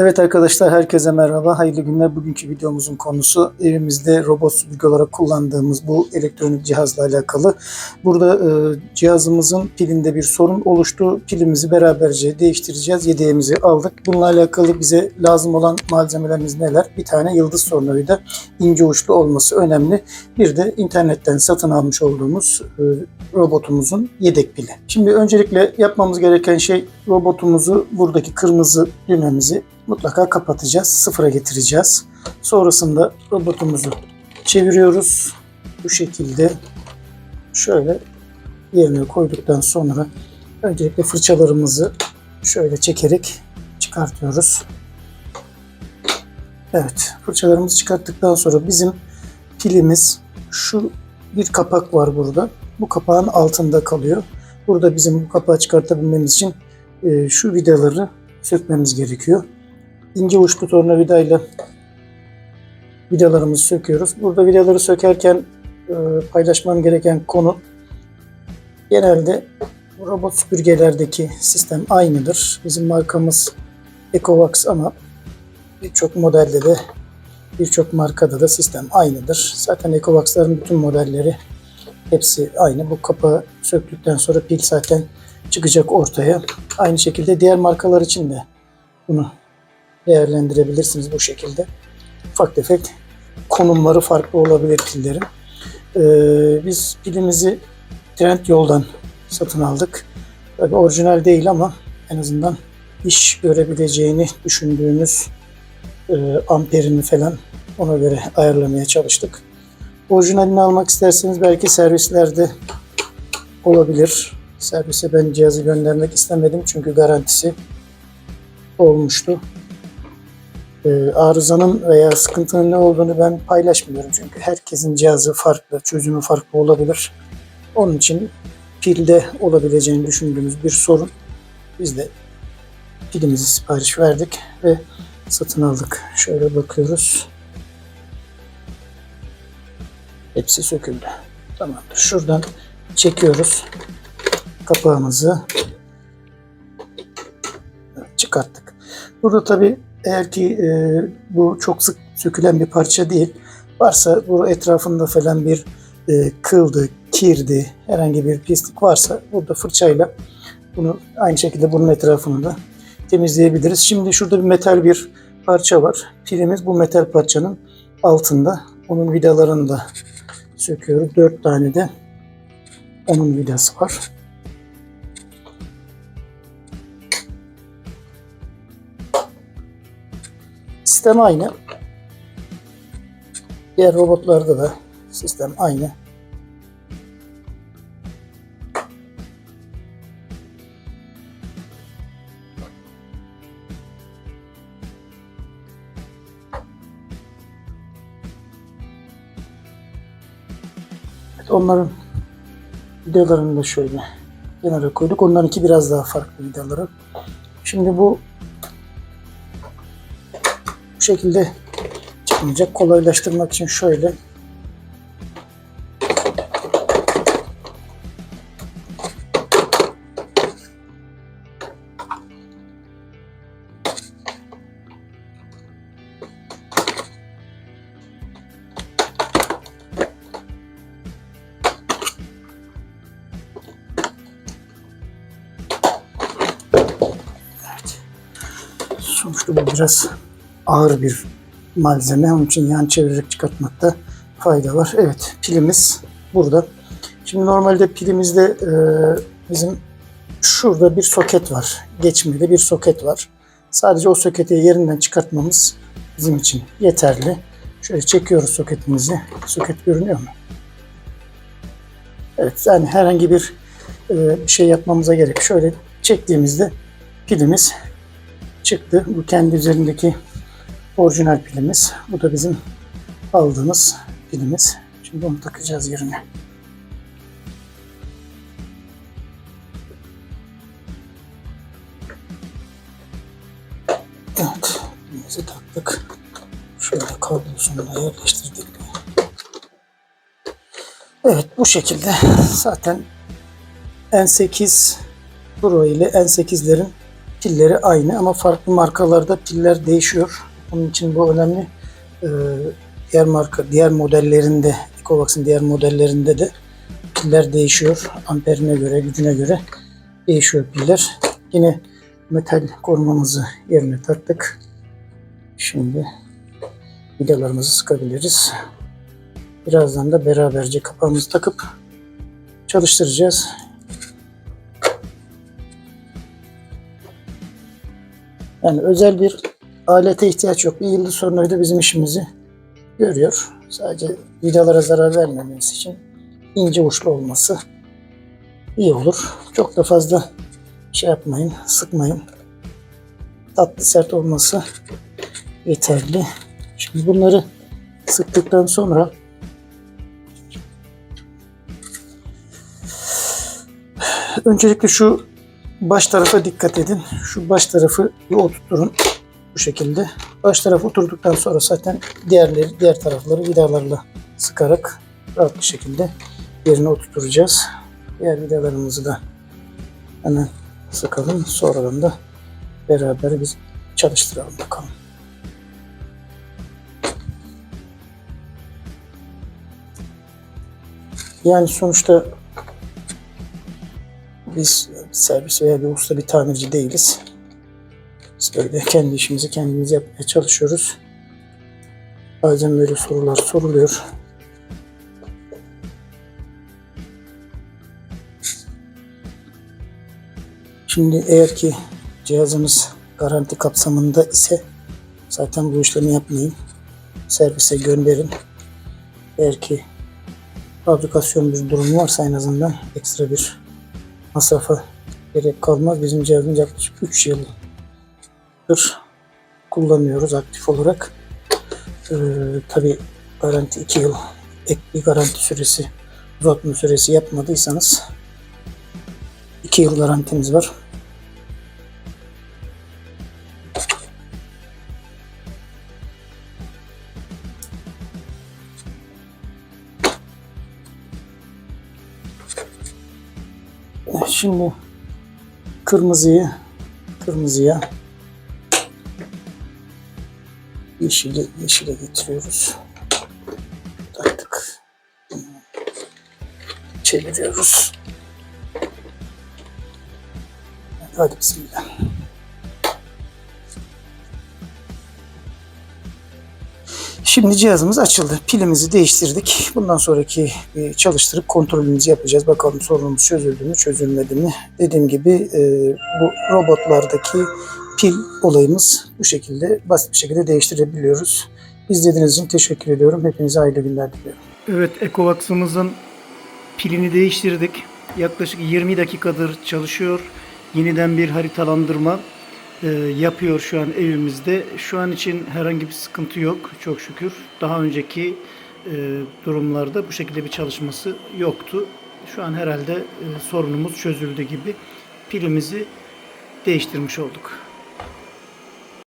Evet arkadaşlar herkese merhaba. Hayırlı günler. Bugünkü videomuzun konusu evimizde robot süpürge olarak kullandığımız bu elektronik cihazla alakalı. Burada e, cihazımızın pilinde bir sorun oluştu. Pilimizi beraberce değiştireceğiz. Yedeğimizi aldık. Bununla alakalı bize lazım olan malzemelerimiz neler? Bir tane yıldız tornavida ince uçlu olması önemli. Bir de internetten satın almış olduğumuz e, robotumuzun yedek pili. Şimdi öncelikle yapmamız gereken şey robotumuzu buradaki kırmızı düğmemizi mutlaka kapatacağız. Sıfıra getireceğiz. Sonrasında robotumuzu çeviriyoruz. Bu şekilde şöyle yerine koyduktan sonra öncelikle fırçalarımızı şöyle çekerek çıkartıyoruz. Evet, fırçalarımızı çıkarttıktan sonra bizim pilimiz şu bir kapak var burada. Bu kapağın altında kalıyor. Burada bizim bu kapağı çıkartabilmemiz için e, şu vidaları sökmemiz gerekiyor. İnce uçlu tornavidayla vidalarımızı söküyoruz. Burada vidaları sökerken e, paylaşmam gereken konu genelde robot süpürgelerdeki sistem aynıdır. Bizim markamız Ecovax ama birçok modelde de birçok markada da sistem aynıdır. Zaten Ecovax'ların bütün modelleri hepsi aynı. Bu kapağı söktükten sonra pil zaten çıkacak ortaya. Aynı şekilde diğer markalar için de bunu değerlendirebilirsiniz bu şekilde. Ufak tefek konumları farklı olabilir pillerin. Ee, biz pilimizi Trend yoldan satın aldık. Tabii orijinal değil ama en azından iş görebileceğini düşündüğümüz e, amperini falan ona göre ayarlamaya çalıştık. Orijinalini almak isterseniz belki servislerde olabilir. Servise ben cihazı göndermek istemedim çünkü garantisi olmuştu. Ee, arızanın veya sıkıntının ne olduğunu ben paylaşmıyorum çünkü herkesin cihazı farklı, çözümü farklı olabilir. Onun için pilde olabileceğini düşündüğümüz bir sorun. Biz de pilimizi sipariş verdik ve satın aldık. Şöyle bakıyoruz. Hepsi söküldü. Tamamdır. Şuradan çekiyoruz kapağımızı. Çıkarttık. Burada tabii eğer ki e, bu çok sık sökülen bir parça değil. Varsa bu etrafında falan bir e, kıldı, kirdi, herhangi bir pislik varsa burada fırçayla bunu aynı şekilde bunun etrafını da temizleyebiliriz. Şimdi şurada bir metal bir parça var. Pilimiz bu metal parçanın altında. Onun vidalarını da söküyoruz. Dört tane de onun vidası var. Sistem aynı. Diğer robotlarda da sistem aynı. Evet, onların vidalarını da şöyle kenara koyduk. Onlarınki biraz daha farklı vidaları. Şimdi bu şekilde çıkmayacak. Kolaylaştırmak için şöyle sonuçta biraz ağır bir malzeme. Onun için yan çevirerek çıkartmakta fayda var. Evet pilimiz burada. Şimdi normalde pilimizde e, bizim şurada bir soket var. Geçmede bir soket var. Sadece o soketi yerinden çıkartmamız bizim için yeterli. Şöyle çekiyoruz soketimizi. Soket görünüyor mu? Evet yani herhangi bir e, şey yapmamıza gerek. Şöyle çektiğimizde pilimiz çıktı. Bu kendi üzerindeki orijinal pilimiz. Bu da bizim aldığımız pilimiz. Şimdi onu takacağız yerine. Evet, pilimizi taktık. Şöyle kablosunu da yerleştirdik. Evet, bu şekilde zaten N8 Pro ile N8'lerin pilleri aynı ama farklı markalarda piller değişiyor. Onun için bu önemli. Ee, diğer marka, diğer modellerinde, Ecovax'ın diğer modellerinde de piller değişiyor. Amperine göre, gücüne göre değişiyor piller. Yine metal korumamızı yerine taktık. Şimdi vidalarımızı sıkabiliriz. Birazdan da beraberce kapağımızı takıp çalıştıracağız. Yani özel bir alete ihtiyaç yok. Bir yıldız sonraydı bizim işimizi görüyor. Sadece vidalara zarar vermemesi için ince uçlu olması iyi olur. Çok da fazla şey yapmayın, sıkmayın. Tatlı sert olması yeterli. Şimdi bunları sıktıktan sonra öncelikle şu baş tarafa dikkat edin. Şu baş tarafı bir oturtturun bu şekilde. Baş tarafı oturduktan sonra zaten diğerleri diğer tarafları vidalarla sıkarak rahat bir şekilde yerine oturtacağız. Diğer vidalarımızı da hemen sıkalım. Sonradan da beraber biz çalıştıralım bakalım. Yani sonuçta biz servis veya bir usta bir tamirci değiliz. Biz böyle kendi işimizi kendimiz yapmaya çalışıyoruz. Bazen böyle sorular soruluyor. Şimdi eğer ki cihazınız garanti kapsamında ise zaten bu işlemi yapmayın. Servise gönderin. Eğer ki fabrikasyon bir durumu varsa en azından ekstra bir masrafa gerek kalmaz. Bizim cihazımız yaklaşık 3 yıldır kullanıyoruz aktif olarak. Ee, Tabi garanti 2 yıl ek bir garanti süresi uzatma süresi yapmadıysanız 2 yıl garantimiz var. Şimdi kırmızıyı kırmızıya yeşili yeşile getiriyoruz. Taktık. Çeviriyoruz. Hadi bismillah. Şimdi cihazımız açıldı. Pilimizi değiştirdik. Bundan sonraki e, çalıştırıp kontrolümüzü yapacağız. Bakalım sorunumuz çözüldü mü, çözülmedi mi? Dediğim gibi e, bu robotlardaki pil olayımız bu şekilde basit bir şekilde değiştirebiliyoruz. İzlediğiniz için teşekkür ediyorum. Hepinize hayırlı günler diliyorum. Evet, Ecovax'ımızın pilini değiştirdik. Yaklaşık 20 dakikadır çalışıyor. Yeniden bir haritalandırma e, yapıyor şu an evimizde. Şu an için herhangi bir sıkıntı yok çok şükür. Daha önceki e, durumlarda bu şekilde bir çalışması yoktu. Şu an herhalde e, sorunumuz çözüldü gibi pilimizi değiştirmiş olduk.